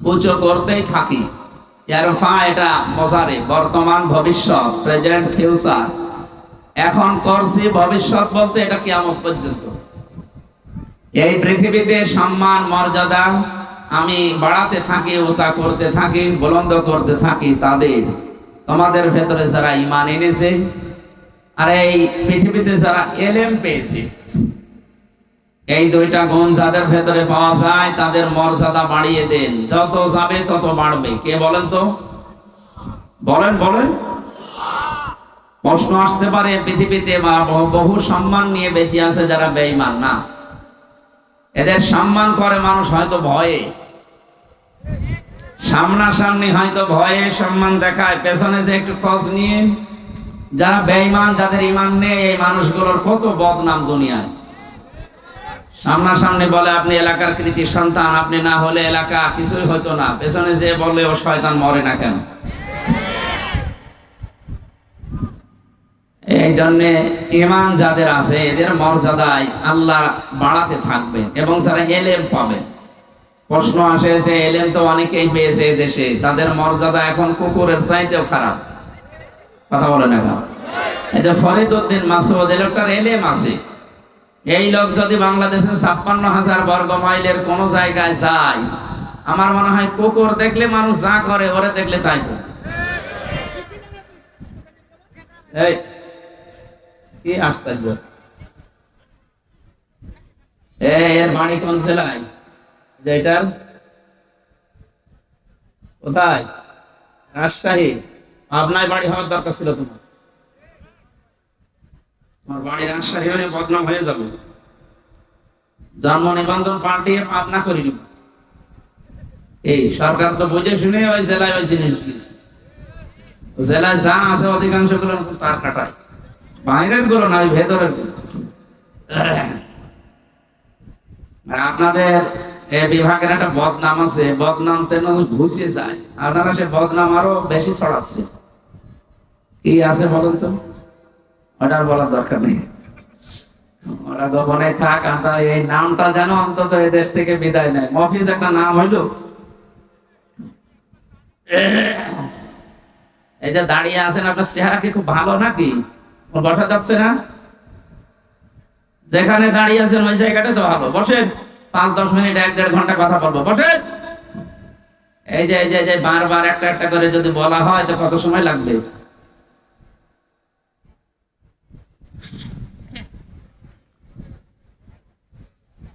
উঁচু করতেই থাকি এটা মজারে, বর্তমান, ভবিষ্যৎ প্রেজেন্ট ফিউচার এখন করছি, ভবিষ্যৎ বলতে এটা কিয়ামত পর্যন্ত। এই পৃথিবীতে সম্মান, মর্যাদা আমি বাড়াতে থাকি উষা করতে থাকি, বুলন্দ করতে থাকি তাদের। তোমাদের ভেতরে যারা ইমান এনেছে, আর এই পৃথিবীতে যারা এলেম পেয়েছে এই দুইটা গুণ যাদের ভেতরে পাওয়া যায়, তাদের মর্যাদা বাড়িয়ে দেন। যত যাবে, তত বাড়বে। কে বলেন তো? বলেন বলেন। প্রশ্ন আসতে পারে, পৃথিবীতে বহু সম্মান নিয়ে বেঁচে আছে যারা বেঈমান। না। এদের সম্মান করে মানুষ হয়তো ভয়ে। সামনাসামনি হয়তো ভয়ে সম্মান দেখায়। পেছনে যে একটু খোঁজ নিয়ে যারা বেঈমান, যাদের ইমান নেই, এই মানুষগুলোর কত বদনাম দুনিয়ায়। সামনাসামনি বলে, আপনি এলাকার কৃতি সন্তান, আপনি না হলে এলাকা কিছুই হতো না। পেছনে যে বলে ও শয়তান মরে না কেন? এই জন্যে ইমান যাদের আছে, এদের মর্যাদায় আল্লাহ বাড়াতে থাকবেন এবং যারা এলেম পাবে। প্রশ্ন আসে যে, এলেম তো অনেকেই পেয়েছে দেশে। তাদের মর্যাদা এখন কুকুরের চাইতেও খারাপ। কথা বলে না এটা ফরিদুদ্দিন মাসুদ এই লোকটার এলেম আছে। এই লোক যদি বাংলাদেশে ছাপ্পান্ন হাজার বর্গ মাইলের কোন জায়গায় যায়, আমার মনে হয় কুকুর দেখলে মানুষ যা করে, ওরে দেখলে তাই কোথায়? রাজশাহী। আপনার বাড়ি হওয়ার দরকার ছিল তোমার। তোমার বাড়ি রাজশাহী হয়ে বদনাম হয়ে যাবে। জন্ম নিবন্ধন এই, সরকার তো বুঝে শুনে ওই জেলায় ওই জিনিস দিয়েছে। জেলায় যা আছে অধিকাংশগুলো তার কাটায়। বাইরেরগুলো না, ওই ভেতরেরগুলো। আপনাদের বিভাগের একটা বদনাম আছে বদনাম তেন ঘুষে যায়। আপনারা সে বদনাম আরও বেশি ছড়াচ্ছে। কি আছে বলেন তো? ওটার বলার দরকার নেই। ওরা গোপনে থাক, আমরা এই নামটা যেন অন্তত এই দেশ থেকে বিদায় নেয়। মফিজ, একটা নাম হইল? এই যে দাঁড়িয়ে আছেন, আপনার চেহারা কি খুব ভালো নাকি? বসা যাচ্ছে না? যেখানে দাঁড়িয়ে আছেন, ওই জায়গাটা তো ভালো। বসেন, পাঁচ, দশ মিনিট, এক, দেড় ঘণ্টা কথা বলব। বসেন! এই যে এই যে, বারবার একটা একটা করে যদি বলা হয়, তো কত সময় লাগবে?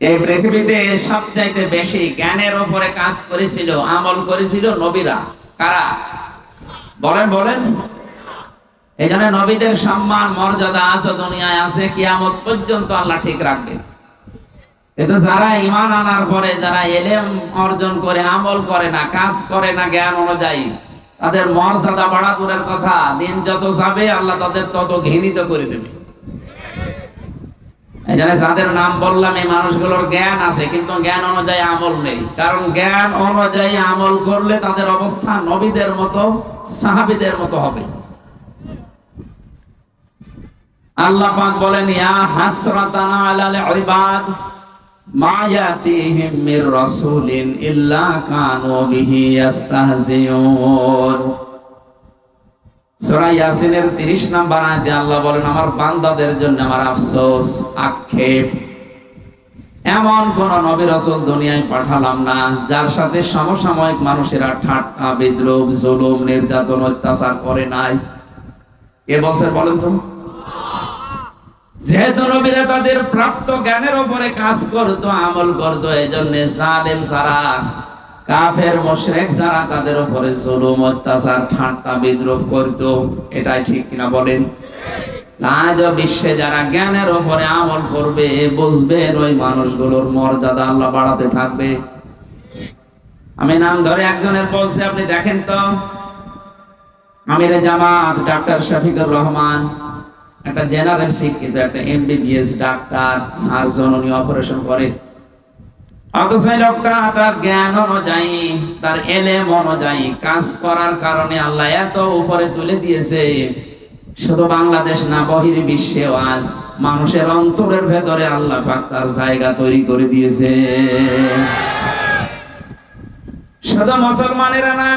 এই পৃথিবীতে সবচাইতে বেশি জ্ঞানের উপরে কাজ করেছিল, আমল করেছিল নবীরা। কারা? বলেন বলেন। এই জন্য নবীদের সম্মান, মর্যাদা আছে, দুনিয়ায় আছে, কিয়ামত পর্যন্ত আল্লাহ ঠিক রাখবে। কিন্তু যারা ইমান আনার পরে, যারা এলেম অর্জন করে, আমল করে না, কাজ করে না জ্ঞান অনুযায়ী, তাদের মর্যাদা বাড়া দূরের কথা। দিন যত যাবে, আল্লাহ তাদের তত ঘৃণিত করে দেবে। জন্য যাদের নাম বললাম, এই মানুষগুলোর জ্ঞান আছে, কিন্তু জ্ঞান অনুযায়ী আমল নেই। কারণ জ্ঞান অনুযায়ী আমল করলে তাদের অবস্থা নবীদের মতো, সাহাবিদের মতো হবে। আল্লাহ পাক বলেন, ইয়া হাসরাতানা আলাল ইবাদ মির রাসূলিন ইল্লা কানু বিহি ইস্তাহজিউন সূরা ইয়াসিনের 30 নম্বর আয়াতে আল্লাহ বলেন, আমার বান্দাদের জন্য আমার আফসোস, আক্ষেপ। এমন কোন নবী রাসূল দুনিয়ায় পাঠালাম না, যার সাথে সমসাময়িক মানুষেরা ঠাট্টা বিদ্রুপ জুলুম, নির্যাতন, অত্যাচার করে নাই। কে বলছে বলেন তো? যেহেতু নবীরা তাদের প্রাপ্ত জ্ঞানের উপরে কাজ করতো, আমল করতো এই জন্য জালেম সারা কাফের মুশরিক যারা তাদের উপরে জুলুম, অত্যাচার, ঠাট্টা বিদ্রুপ করতো, এটাই ঠিক কিনা বলেন? আজ বিশ্বে যারা জ্ঞানের আমল করবে বুঝবেন ওই মানুষগুলোর মর্যাদা আল্লাহ বাড়াতে থাকবে। আমি নাম ধরে একজনের বলছি, আপনি দেখেন তো? আমির জামাত, ডাক্তার শফিকুর রহমান, একটা জেনারেল শিক্ষিত, একটা এমবিবিএস ডাক্তার, সার্জন, উনি অপারেশন করে। অথচ লোকটা তার জ্ঞান অনুযায়ী, তার এলেম অনুযায়ী কাজ করার কারণে আল্লাহ এত উপরে তুলে দিয়েছে। শুধু বাংলাদেশ না বহির আজ মানুষের অন্তরের ভেতরে আল্লাহ পাক তার জায়গা তৈরি করে দিয়েছে। শুধু মুসলমানেরা না,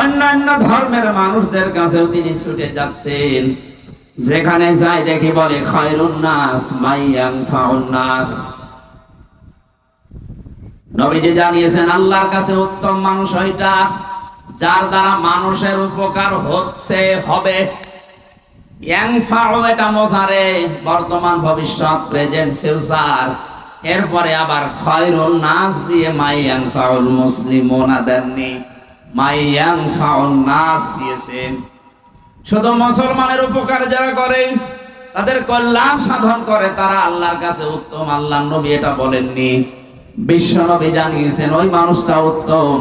অন্যান্য ধর্মের মানুষদের কাছেও তিনি ছুটে যাচ্ছেন। যেখানে যায় দেখি বলে, খয়রুন নাস ফাউন নাস। নবীজি জানিয়েছেন, আল্লাহর কাছে উত্তম মানুষ ওইটা যার দ্বারা মানুষের উপকার হচ্ছে, হবে। এটা মোজারে। বর্তমান ভবিষ্যৎ, প্রেজেন্ট ফিউচার। এরপরে আবার খয়রুন নাস দিয়ে ফাউল মাইয়াং ফাউল দিয়েছেন শুধু মুসলমানের উপকার যারা করে, তাদের কল্যাণ সাধন করে, তারা আল্লাহর কাছে উত্তম আল্লাহ নবী এটা বলেননি। বিশ্ব নবী জানিয়েছেন, ওই মানুষটা উত্তম,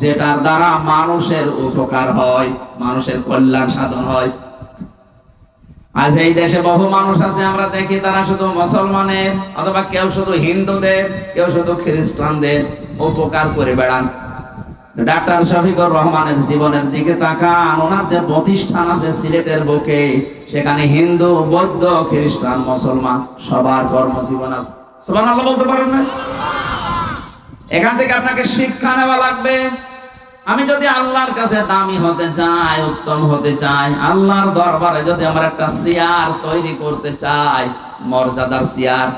যেটার দ্বারা মানুষের উপকার হয়, মানুষের কল্যাণ সাধন হয়। আজ এই দেশে বহু মানুষ আছে, আমরা দেখি তারা শুধু মুসলমানের অথবা কেউ শুধু হিন্দুদের, কেউ শুধু খ্রিস্টানদের উপকার করে বেড়ান। ডাক্তার শফিকুর রহমানের জীবনের দিকে তাকান, ওনার যে প্রতিষ্ঠান আছে সিলেটের বুকে, সেখানে হিন্দু, বৌদ্ধ, খ্রিস্টান, মুসলমান সবার কর্মজীবন আছে। সুবহানাল্লাহ বলতে পারেন না? এখান থেকে আপনাকে শিক্ষা নেওয়া লাগবে। আমি যদি আল্লাহর কাছে দামি হতে চাই, উত্তম হতে চাই, আল্লাহর দরবারে যদি আমার একটা চেয়ার তৈরি করতে চাই, মর্যাদার চেয়ার,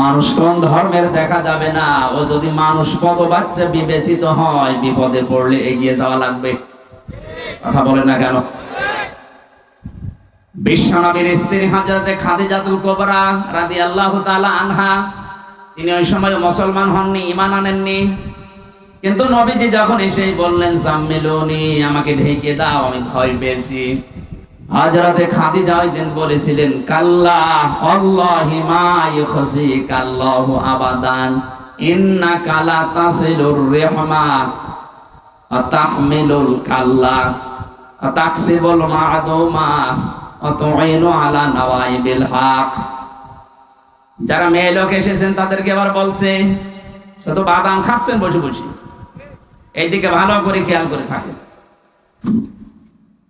মানুষ কোন ধর্মের দেখা যাবে না। ও যদি মানুষ কত বাচ্চা বিবেচিত হয়, বিপদে পড়লে এগিয়ে যাওয়া লাগবে। কথা বলে না কেন? বিশ্বনবীর স্ত্রী হাজরতে খাদিজাতুল কোবরা রাদিয়াল্লাহু তাআলা আনহা তিনি ওই সময় মুসলমান হননি ইমান আনেননি। কিন্তু নবীজি যখন এসেই বললেন সাম্মিলুনি আমাকে ঢেকে দাও, আমি ভয় পেয়েছি। হযরতে খাদিজা ওই দিন বলেছিলেন, কাল্লা আল্লাহি মা ইউখসি কাল্লাহু আবাদান ইন্না কালা তাসিলুর রিহমা, আতাহমিলুল কাল্লা, আতাকসিবুল মা'দুমা আতুইনু আলা নওয়াইবিল হক। যারা মেয়ে লোক এসেছেন, তাদেরকে আবার বলছে শুধু বাদাম খাচ্ছেন, বসে বসে। এইদিকে ভালো করে খেয়াল করে থাকেন।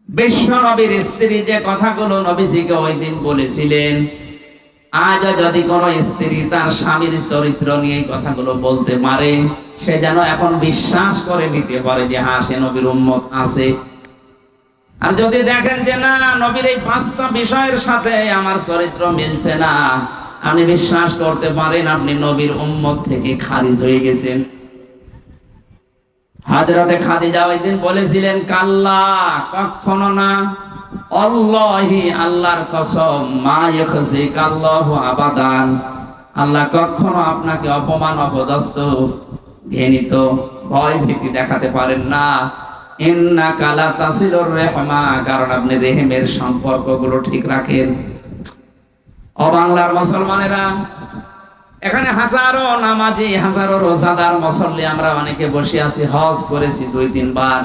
বিশ্ব নবীর স্ত্রী যে কথাগুলো নবীজিকে ওই দিন বলেছিলেন, আজ যদি কোন স্ত্রী তার স্বামীর চরিত্র নিয়ে কথাগুলো বলতে পারে, সে যেন এখন বিশ্বাস করে নিতে পারে যে হ্যাঁ সে নবীর উম্মত আছে। আর যদি দেখেন যে, না, নবীর এই পাঁচটা বিষয়ের সাথে আমার চরিত্র মিলছে না আপনি বিশ্বাস করতে পারেন, আপনি নবীর উম্মত থেকে খারিজ হয়ে গেছেন। হাজরাতে খাদিজা ওই দিন বলেছিলেন, কাল্লা, কখনো না। অল্লাহি, আল্লাহর কসম, মা ইখজিক আল্লাহু আবাদান। আল্লাহ কখনো আপনাকে অপমান, অপদস্থ, ঘৃণিত, ভয় ভীতি দেখাতে পারেন না। ইন্না কালা তাসিলুর রেহমা, কারণ আপনি রেহেমের সম্পর্কগুলো ঠিক রাখেন। ও বাংলার মুসলমানেরা, এখানে হাজারো নামাজি, হাজারো রোজাদার মুসল্লি আমরা অনেকে বসে আছি, হজ করেছি দুই, তিনবার।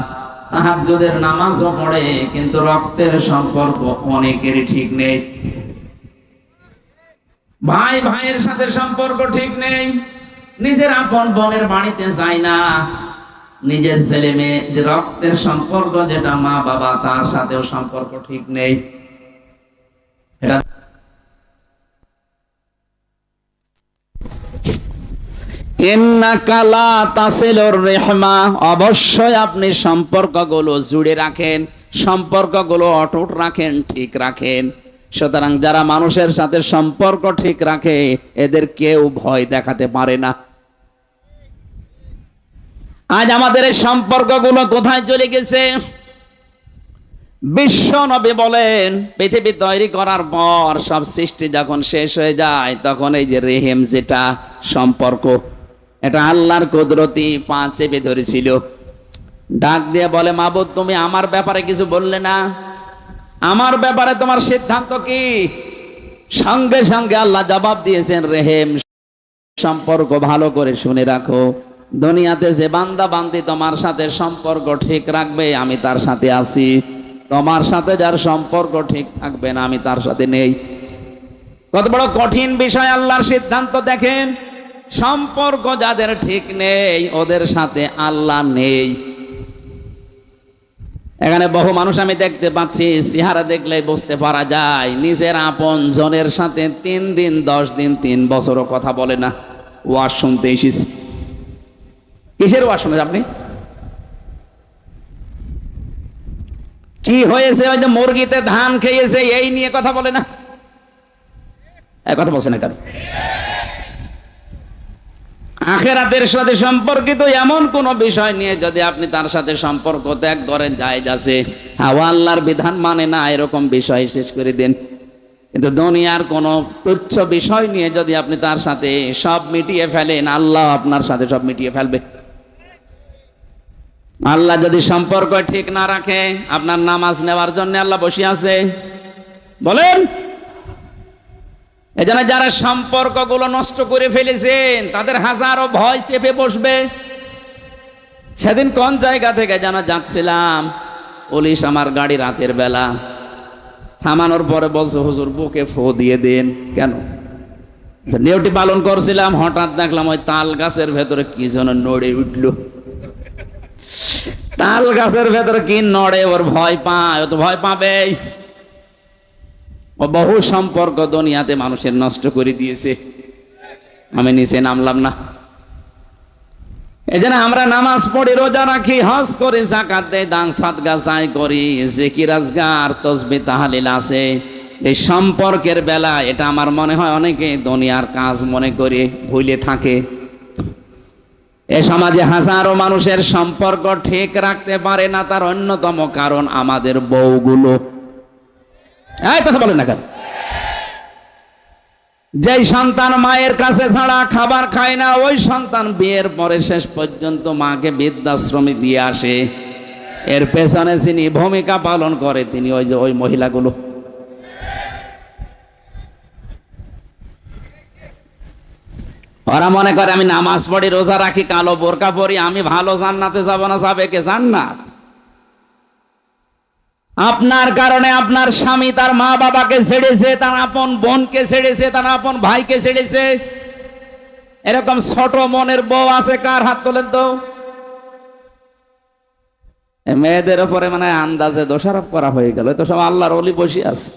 তাহাজ্জুদের নামাজও পড়ে, কিন্তু রক্তের সম্পর্ক অনেকেরই ঠিক নেই। ভাই ভাইয়ের সাথে সম্পর্ক ঠিক নেই। নিজের আপন বোনের বাড়িতে যায় না। নিজের ছেলে মেয়ে যে রক্তের সম্পর্ক, যেটা মা বাবা তার সাথেও সম্পর্ক ঠিক নেই। রেহমা। অবশ্যই আপনি সম্পর্কগুলো জুড়ে রাখেন, সম্পর্কগুলো অটুট রাখেন, ঠিক রাখেন। সুতরাং যারা মানুষের সাথে সম্পর্ক ঠিক রাখে, এদের কেউ ভয় দেখাতে পারে না। আজ আমাদের এই সম্পর্কগুলো কোথায় চলে গেছে? বিশ্ব নবী বলেন, পৃথিবী তৈরি করার পর সব সৃষ্টি যখন শেষ হয়ে যায়, তখন এই যে রেহেম যেটা সম্পর্ক এটা আল্লাহর কুদরতি পা চেপে ধরেছিল। ডাক দিয়ে বলে, মাবুদ, তুমি আমার ব্যাপারে কিছু বললে না? আমার ব্যাপারে তোমার সিদ্ধান্ত কি? সঙ্গে সঙ্গে আল্লাহ জবাব দিয়েছেন, রেহেম, সম্পর্ক ভালো করে শুনে রাখো। দুনিয়াতে যে বান্দা বান্দি তোমার সাথে সম্পর্ক ঠিক রাখবে, আমি তার সাথে আছি। তোমার সাথে যার সম্পর্ক ঠিক থাকবে না, আমি তার সাথে নেই। কত বড় কঠিন বিষয় আল্লাহর সিদ্ধান্ত, দেখেন। সম্পর্ক যাদের ঠিক নেই, ওদের সাথে আল্লাহ নেই। এখানে বহু মানুষ আমি দেখতে পাচ্ছি, চেহারা দেখলে বুঝতে পারা যায়, নিজের আপন জনের সাথে তিন দিন, দশ দিন, তিন বছরও কথা বলে না। ওয়াজ শুনতে এসেছি। কিসের ওয়াজ শুনেন আপনি? কি হয়েছে? ওই যে মুরগিতে ধান খেয়েছে, এই নিয়ে কথা বলে না। কথা বলছে না কেন? আখেরাতের সাথে সম্পর্কিত এমন কোন বিষয় নিয়ে যদি আপনি তার সাথে সম্পর্ক ত্যাগ করেন আছে। হাওয়া আল্লাহর বিধান মানে না, এরকম বিষয় শেষ করে দেন। কিন্তু দুনিয়ার কোনো তুচ্ছ বিষয় নিয়ে যদি আপনি তার সাথে সব মিটিয়ে ফেলেন, আল্লাহ আপনার সাথে সব মিটিয়ে ফেলবে। আল্লাহ যদি সম্পর্ক ঠিক না রাখে, আপনার নামাজ নেওয়ার জন্য আল্লাহ বসে আছে। বলেন এই জন্য যারা সম্পর্কগুলো নষ্ট করে ফেলেছেন, তাদের হাজারো ভয় চেপে বসবে। সেদিন কোন জায়গা থেকে যেন যাচ্ছিলাম, পুলিশ আমার গাড়ি রাতের বেলা থামানোর পরে বলছে, হুজুর, বুকে ফো দিয়ে দিন। কেন? নিয়মটি পালন করছিলাম, হঠাৎ দেখলাম ওই তাল গাছের ভেতরে কি যেন নড়ে উঠল। তাল গাছের ভেতরে কি নড়ে, ওর ভয় পায়, ও তো ভয় পাবেই। বহু সম্পর্ক দুনিয়াতে মানুষের নষ্ট করে দিয়েছে। আমি নিচে নামলাম না। এই জন্য আমরা নামাজ পড়ি রোজা রাখি, হজ করি জাকাত দান সাদগা চাই করি, জিকির, আজগার, তসবি, তাহালিল আছে। এই সম্পর্কের বেলা, এটা আমার মনে হয় অনেকে দুনিয়ার কাজ মনে করে ভুলে থাকে। এ সমাজে হাজারো মানুষের সম্পর্ক ঠিক রাখতে পারে না, তার অন্যতম কারণ আমাদের বউগুলো। এই কথা বলেন না কেন? যেই সন্তান মায়ের কাছে ছাড়া খাবার খায় না, ওই সন্তান বিয়ের পরে শেষ পর্যন্ত মাকে বৃদ্ধাশ্রমে দিয়ে আসে। এর পেছনে যিনি ভূমিকা পালন করে, তিনি ওই যে ওই মহিলাগুলো। ওরা মনে করে, আমি নামাজ পড়ি, রোজা রাখি, কালো বোরকা পরি, আমি ভালো জান্নাতে যাব না, যাবে কে জান্নাত? আপনার কারণে আপনার স্বামী তার মা বাবাকে ছেড়েছে, তার আপন বোনকে ছেড়েছে, তার আপন ভাইকে ছেড়েছে। এরকম ছোট মনের বউ আছে কার হাত তোলেন তো? মেয়েদের ওপরে মানে আন্দাজে দোষারোপ করা হয়ে গেল তো সব আল্লাহর অলি বসে আছে।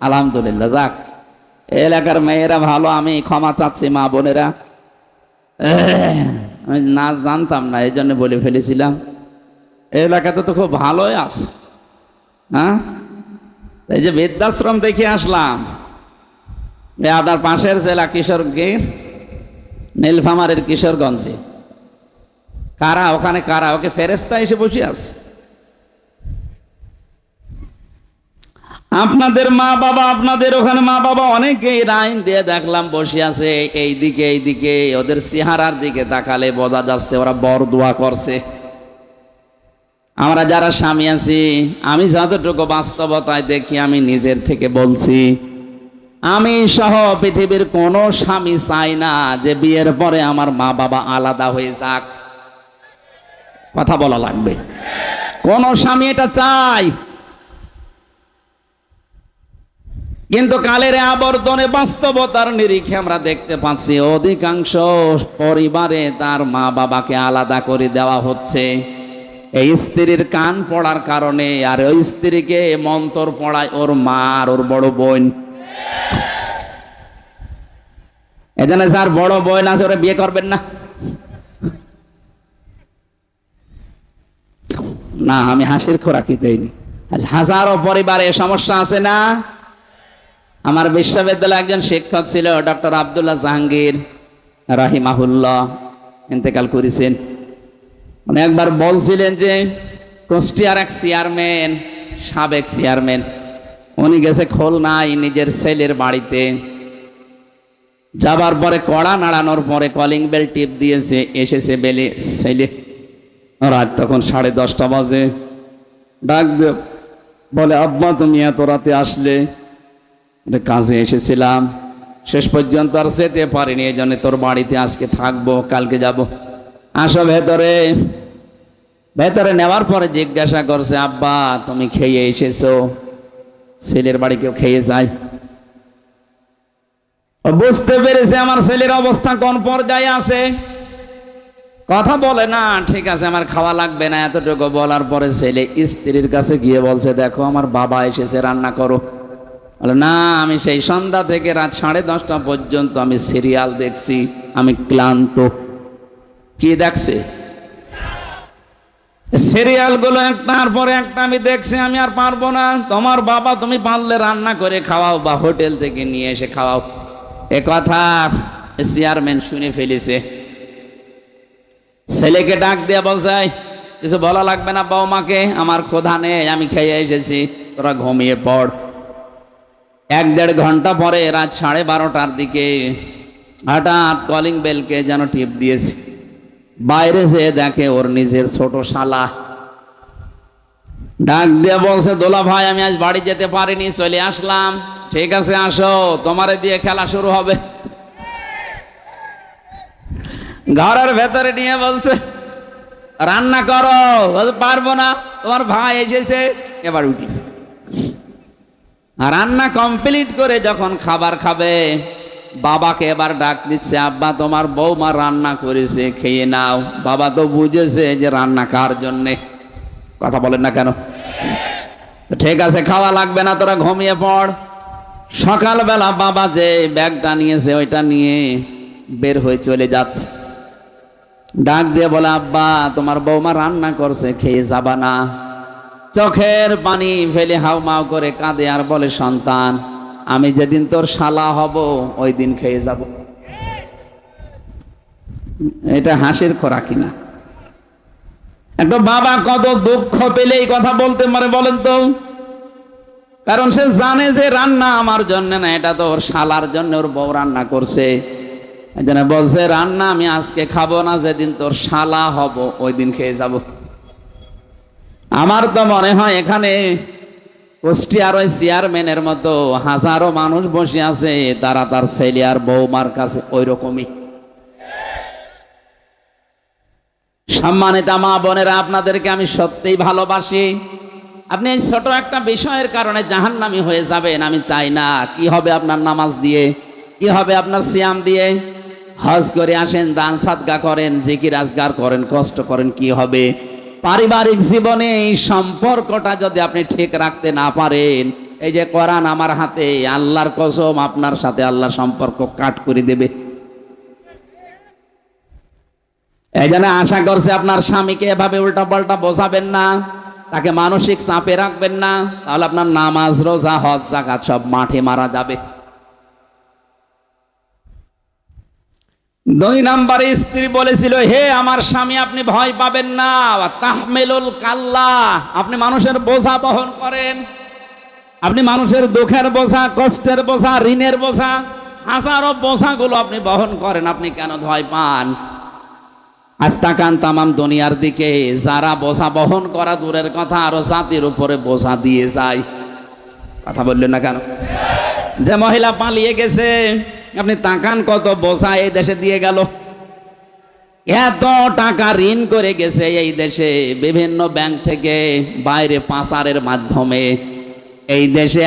আলহামদুলিল্লাহ, যাক। এলাকার মেয়েরা ভালো, আমি ক্ষমা চাচ্ছি মা বোনেরা। আমি না জানতাম না, এই জন্য বলে ফেলেছিলাম। এলাকাতে তো খুব ভালোই আছে। হ্যাঁ? এই যে বৃদ্ধাশ্রম দেখে আসলাম। আপনার পাশের জেলা কিশোরগঞ্জ নীলফামারের কিশোরগঞ্জে। কারা? ওখানে কারা? ওকে ফেরেস্তা এসে বসে আছে। আপনাদের মা বাবা, আপনাদের ওখানে মা বাবা অনেকেই লাইন দিয়ে দেখলাম বসে আছে। এই দিকে এই দিকে ওদের চেহারার দিকে তাকালে বোঝা যাচ্ছে ওরা বর দোয়া করছে। আমরা যারা স্বামী আছি, আমি যতটুকু বাস্তবতায় দেখি, আমি নিজের থেকে বলছি, আমি সহ পৃথিবীর কোনো স্বামী চাই না যে বিয়ের পরে আমার মা বাবা আলাদা হয়ে যাক। কথা বলা লাগবে। কোন স্বামী এটা চাই। কিন্তু কালের আবর্তনে বাস্তবতার নিরিখে আমরা দেখতে পাচ্ছি, অধিকাংশ পরিবারে তার মা বাবাকে আলাদা করে দেওয়া হচ্ছে। এই স্ত্রীর কান পড়ার কারণে আর ওই স্ত্রীকে মন্তর পড়ায় ওর মা আর ওর বড় বোন। এখানে যার বড় বোন আছে, ওরা বিয়ে করবেন না। না, আমি হাসির খোরাকি দেইনি। হাজারো পরিবারে সমস্যা আছে না? আমার বিশ্ববিদ্যালয়ে একজন শিক্ষক ছিল, ডক্টর আবদুল্লাহ জাহাঙ্গীর, রাহিমাহুল্লাহ, ইন্তেকাল করেছেন। উনি একবার বলছিলেন যে কুষ্টিয়ার এক চেয়ারম্যান, সাবেক চেয়ারম্যান, উনি গেছে খুলনায় নিজের ছেলের বাড়িতে। যাবার পরে কড়া নাড়ানোর পরে কলিং বেল টিপ দিয়েছে, এসেছে বেলে ছেলে। রাত তখন সাড়ে দশটা বাজে। ডাক বলে, আব্বা, তুমি এত রাতে আসলে? কাজে এসেছিলাম। শেষ পর্যন্ত আর যেতে পারিনি, এই জন্য তোর বাড়িতে আজকে থাকব, কালকে যাব। আসো ভেতরে। ভেতরে নেওয়ার পরে জিজ্ঞাসা করছে, আব্বা, তুমি খেয়ে এসেছ? ছেলের বাড়ি কেউ খেয়ে যায়। বুঝতে পেরেছে আমার ছেলের অবস্থা কোন পর্যায়ে আছে। কথা বলে, না, ঠিক আছে, আমার খাওয়া লাগবে না। এতটুকু বলার পরে ছেলে স্ত্রীর কাছে গিয়ে বলছে, দেখো, আমার বাবা এসেছে, রান্না করো। বলে, না, আমি সেই সন্ধ্যা থেকে রাত সাড়ে দশটা পর্যন্ত আমি সিরিয়াল দেখছি, আমি ক্লান্ত। কি দেখছে? সিরিয়ালগুলো একটার পরে একটা আমি দেখছি আমি আর পারব না। তোমার বাবা তুমি পারলে রান্না করে খাওয়াও বা হোটেল থেকে নিয়ে এসে খাওয়াও। এ কথা চেয়ারম্যান শুনে ফেলেছে। ছেলেকে ডাক দিয়ে বলছে "এই, কিছু বলা লাগবে না বৌমাকে আমার ক্ষোধা নেই আমি খেয়ে এসেছি তোরা ঘুমিয়ে পড়। এক দেড় ঘণ্টা পরে রাত সাড়ে বারোটার দিকে হঠাৎ কলিং বেলকে যেন টিপ দিয়েছে। বাইরে যেয়ে দেখে ওর নিজের ছোট শালা। ডাক দিয়ে বলছে, দোলা ভাই, আমি আজ বাড়ি যেতে পারিনি, চলে আসলাম। ঠিক আছে, আসো, তোমারে দিয়ে খেলা শুরু হবে। ঘরের ভেতরে নিয়ে বলছে, রান্না করো পারব না, তোমার ভাই এসেছে। এবার উঠিস রান্না কমপ্লিট করে যখন খাবার খাবে বাবাকে এবার ডাক দিচ্ছে, আব্বা, তোমার বৌমা রান্না করেছে, খেয়ে নাও। বাবা তো বুঝেছে যে রান্না কার জন্যে। কথা বলেন না কেন? ঠিক আছে, খাওয়া লাগবে না, তোরা ঘুমিয়ে পড়। সকালবেলা বাবা যে ব্যাগটা নিয়েছে, ওইটা নিয়ে বের হয়ে চলে যাচ্ছে। ডাক দিয়ে বলে, আব্বা, তোমার বৌমা রান্না করছে, খেয়ে যাবা না। চোখের পানি ফেলে হাউ মাউ করে কাঁদে আর বলে, সন্তান আমি যেদিন তোর শালা হব, ওই দিন খেয়ে যাব। এটা হাসির খোরাকি না। একটা বাবা কত দুঃখ পেলে এই কথা বলতে পারে বলেন তো? কারণ সে জানে যে রান্না আমার জন্য না, এটা তো ওর শালার জন্য ওর বউ রান্না করছে। জন্য বলছে, রান্না আমি আজকে খাব না, যেদিন তোর শালা হব, ওই দিন খেয়ে যাব। আমার তো মনে হয় এখানে কুষ্টিয়ার ওই চেয়ারম্যানের মতো হাজারো মানুষ বসে আছে, তারা তার ছেলে আর বৌমার কাছে ওই রকমই সম্মানিত মা বোনেরা, আপনাদেরকে আমি সত্যিই ভালোবাসি। আপনি এই ছোট একটা বিষয়ের কারণে জাহান্নামি হয়ে যাবেন, আমি চাই না। কি হবে আপনার নামাজ দিয়ে? কি হবে আপনার সিয়াম দিয়ে? হজ করে আসেন, দান সাদগা করেন, জিকির আজগার করেন, কষ্ট করেন, কি হবে? পারিবারিক জীবনে এই সম্পর্কটা যদি আপনি ঠিক রাখতে না পারেন, এই যে কোরআন আমার হাতে, আল্লাহর কসম আপনার সাথে আল্লাহ সম্পর্ক কাট করে দেবে। এই জন্য আশা করছে আপনার স্বামীকে এভাবে উল্টা পাল্টা বোঝাবেন না, তাকে মানসিক চাপে রাখবেন না, তাহলে আপনার নামাজ, রোজা, হজ জাকাত সব মাঠে মারা যাবে। দুই নম্বরে স্ত্রী বলেছিল, হে আমার স্বামী, আপনি ভয় পাবেন না। তাহমেলুল কাল্লা, আপনি মানুষের বোঝা বহন করেন। আপনি মানুষের দুঃখের বোঝা, কষ্টের বোঝা, ঋণের বোঝা, হাজারো বোঝাগুলো আপনি বহন করেন, আপনি কেন ভয় পান? আজ তাকান তামাম দুনিয়ার দিকে, যারা বোঝা বহন করা দূরের কথা, আরও জাতির উপরে বোঝা দিয়ে যায়। কথা বললেন না কেন? যে মহিলা পালিয়ে গেছে আপনি তাকান কত বসা এই দেশে দিয়ে গেল। এত টাকা ঋণ করে গেছে এই দেশে, বিভিন্ন ব্যাংক থেকে বাইরে পাচারের মাধ্যমে। এই দেশে